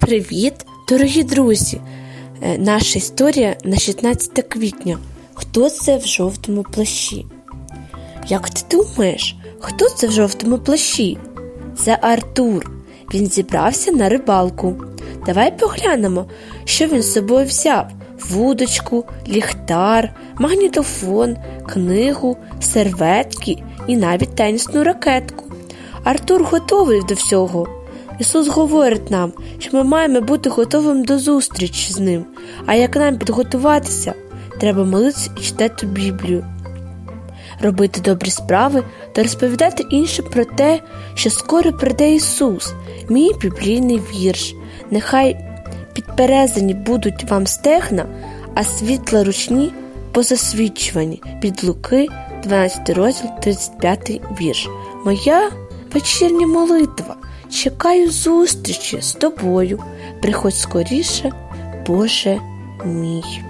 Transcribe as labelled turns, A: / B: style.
A: Привіт, дорогі друзі! Е, Наша історія на 16 квітня. Хто це в жовтому плащі? Як ти думаєш, хто це в жовтому плащі? Це Артур. Він зібрався на рибалку. Давай поглянемо, що він з собою взяв: вудочку, ліхтар, магнітофон, книгу, серветки і навіть тенісну ракетку. Артур готовий до всього. Ісус говорить нам, що ми маємо бути готовим до зустрічі з ним. А як нам підготуватися, треба молитися і читати Біблію, робити добрі справи та розповідати іншим про те, що скоро прийде Ісус, мій біблійний вірш. Нехай підперезані будуть вам стегна, а світла ручні позасвічувані від Луки, 12 розділ, 35 вірш. Моя вечірня молитва. Чекаю зустрічі з тобою. Приходь скоріше, Боже мій.